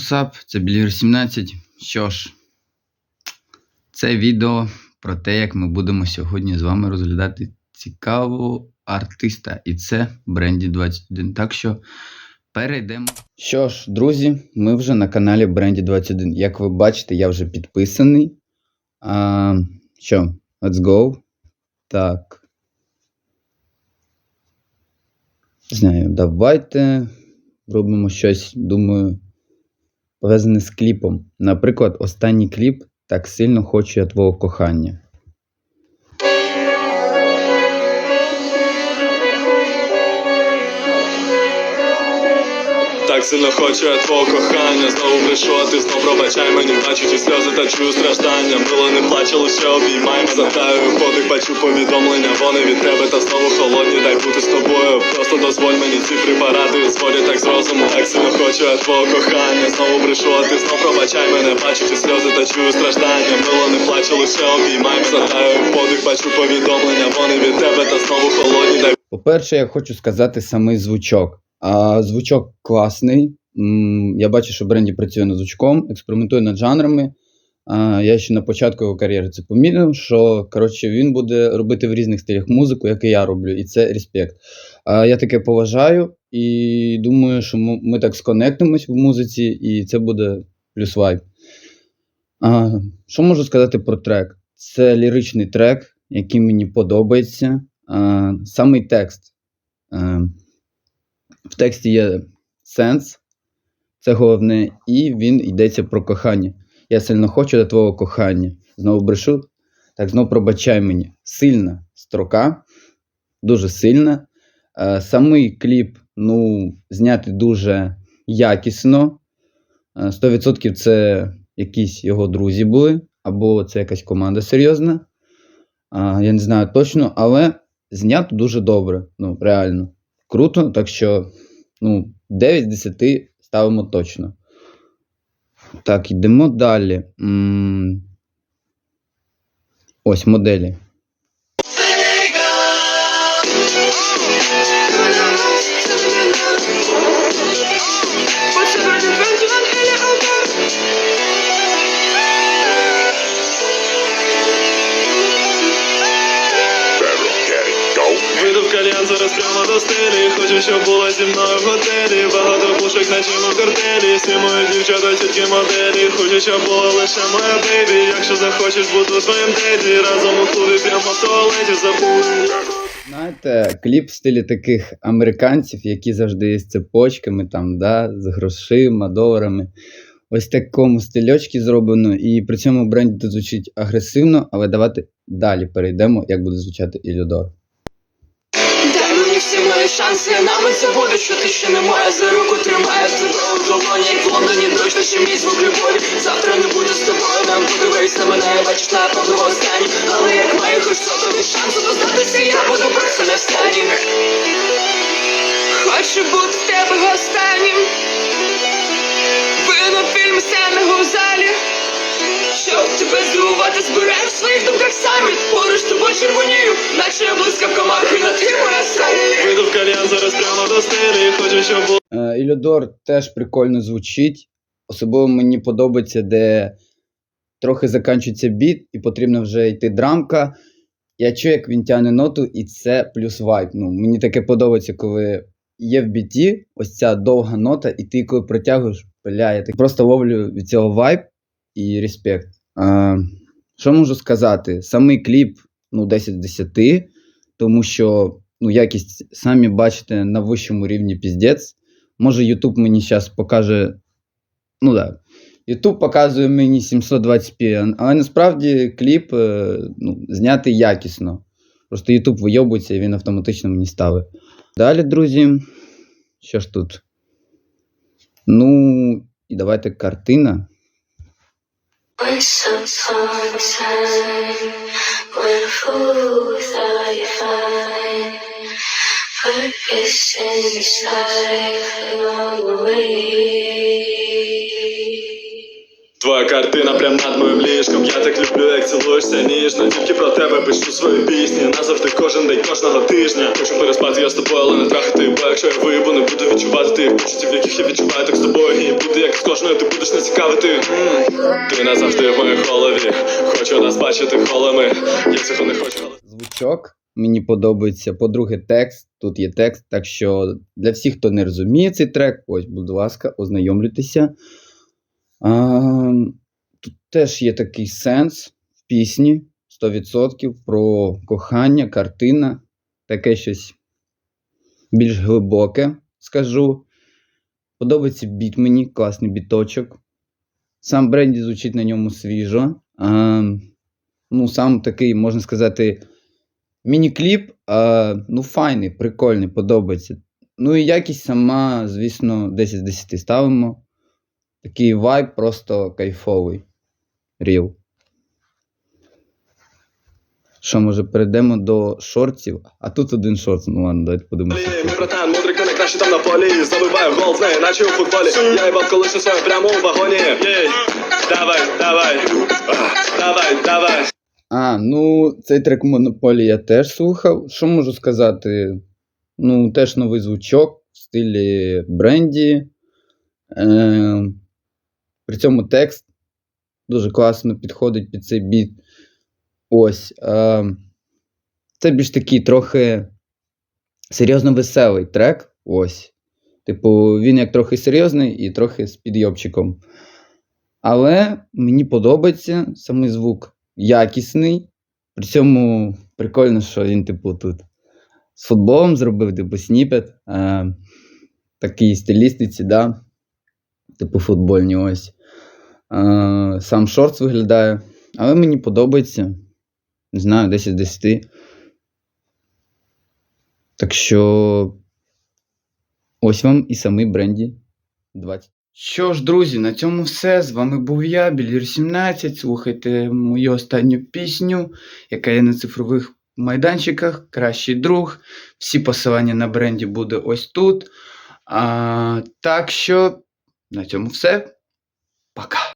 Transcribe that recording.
Усап, це Білір 17. Що ж, це відео про те, як ми будемо сьогодні з вами розглядати цікавого артиста. І це Бренді 21. Так що перейдемо. Що ж, друзі, ми вже на каналі Бренді 21. Як ви бачите, я вже підписаний. А, що, let's go. Так. Не знаю, давайте робимо щось, думаю, пов'язане з кліпом. Наприклад, останній кліп Так сильно хочу я твого кохання. Так сильно хочу я твого кохання, знову брешу, ти знов пробачай мені. Бачу ті сльози та чую страждання. Мило не плаче, лише обіймай Затаю подих, бачу повідомлення, вони від тебе та знову холодні, дай бути з тобою. Просто дозволь мені ці препарати, зводять так з розуму. Так сильно хочу я твого кохання, знову а ти знов пробачай мене, бачу ті сльози та чую страждання. Мило не плаче, лише обіймай Затаю подих, бачу повідомлення, вони від тебе та знову холодні, дай По-перше, я хочу сказати самий звучок. А, звучок класний. Я бачу, що Бренді працює над звучком, експериментує над жанрами. А, Я ще на початку його кар'єри це помітив, що коротше, він буде робити в різних стилях музику, як і я роблю, і це респект. А, Я таке поважаю і думаю, що ми так сконектимось в музиці, і це буде плюс вайб. А, Що можу сказати про трек? Це ліричний трек, який мені подобається. А, Самий текст. Е, В тексті є сенс, це головне, і він йдеться про кохання. Я сильно хочу до твого кохання. Знову брешу, так знову пробачай мені. Сильна строка, дуже сильна. Е, Самий кліп ну, знятий дуже якісно. Е, 100% це якісь його друзі були, або це якась команда серйозна. Я не знаю точно, але знято дуже добре. Ну, реально. Круто, так що ну, 9 з 10 ставимо точно. Так, йдемо далі. М, Ось моделі. Хочу, щоб була зі мною в готелі. Багато пушек на чому в картелі. Всі мої дівчата тільки моделі. Хочу, щоб була лише моя бейбі. Якщо захочеш, буду твоїм деді. Разом у клубі прямо в туалеті. Забув Знаєте, кліп в стилі таких американців, які завжди є з цепочками, там, да, з грошима, доларами. Ось такому стильочці зроблено, і при цьому бренд звучить агресивно, але давайте далі перейдемо, як буде звучати Ілюдор. Всі шанси, нами це буде, що ти ще не моя за руку тримаю тебе у долоні, в Лондоні та ще мій звук любові. Завтра не буду з тобою, нам подивись на мене, бачиш напевно останні. Але як маю хоч сотові шанси дознатися, я буду просто не встані. Хочу бути в тебе останнім. Вино фільм сценного в залі. Щоб тебе здивувати, збираю в своїх думках самі Поруч тобою червонію, наче я блискавка моя Е, Ілюдор теж прикольно звучить. Особливо мені подобається, де трохи закінчується біт, і потрібно вже йти драмка. Я чую, як він тягне ноту, і це плюс вайб. Ну, мені таке подобається, коли є в біті ось ця довга нота, і ти коли протягуєш, бля, я так просто ловлю від цього вайб і респект. А, що можу сказати? Самий кліп ну, 10 з 10, тому що ну, якість, самі бачите, на вищому рівні піздець. Може, YouTube мені зараз покаже. Ну. Да. YouTube показує мені 720p, але насправді кліп е, ну, знятий якісно. Просто YouTube вийобується і він автоматично мені ставить. Далі, друзі. Що ж тут? Ну, і давайте картина. Time when Твоя картина прям над моїм ліжком. Я так люблю, як цілуєшся ніжно. Тільки про тебе пишу свої пісні. Назавжди кожен день кожного тижня. Хочу переспати я з тобою, але не трахати. Бо якщо я вибу, не буду відчувати тих почуттів, яких я відчуваю так з тобою. І буде як з кожною, ти будеш не цікавити. Ти назавжди в моїй голові. Хочу нас бачити холами. Я цього не хочу, звучок. Мені подобається. По-друге, текст. Тут є текст. Так що для всіх, хто не розуміє цей трек, ось, будь ласка, ознайомлюйтеся. А, тут теж є такий сенс в пісні 100% про кохання, картина, таке щось більш глибоке, скажу. Подобається біт мені, класний біточок. Сам бренді звучить на ньому свіжо. А, ну, сам такий, можна сказати, міні-кліп, а, ну, файний, прикольний, подобається. Ну і якість сама, звісно, 10 з 10 ставимо. Такий вайб просто кайфовий. Ріл. Що, може, перейдемо до шортів? А тут один шорт. Ну ладно, давайте подивимося. Мій братан, мудрик, ти найкраще там на полі Забиваю гол з неї, наче у футболі Я їбав колишню свою прямо у вагоні Єй, давай, давай, давай, давай А, ну, цей трек Монополі я теж слухав. Що можу сказати? Ну, теж новий звучок в стилі бренді. Е, при цьому текст дуже класно підходить під цей біт. Ось. Е, це більш такий трохи серйозно веселий трек. Ось. Типу, він як трохи серйозний і трохи з підйобчиком. Але мені подобається самий звук якісний. При цьому прикольно, що він, типу, тут з футболом зробив, типу, сніпет. Е, такій стилістиці, да? Типу футбольні ось. Е, сам шортс виглядає. Але мені подобається. Не знаю, 10 з 10. Так що. Ось вам і самий бренді 20. Що ж, друзі, на цьому все. З вами був я, Білір 17. Слухайте мою останню пісню, яка є на цифрових майданчиках. Кращий друг. Всі посилання на бренді буде ось тут. А, так що на цьому все. Пока.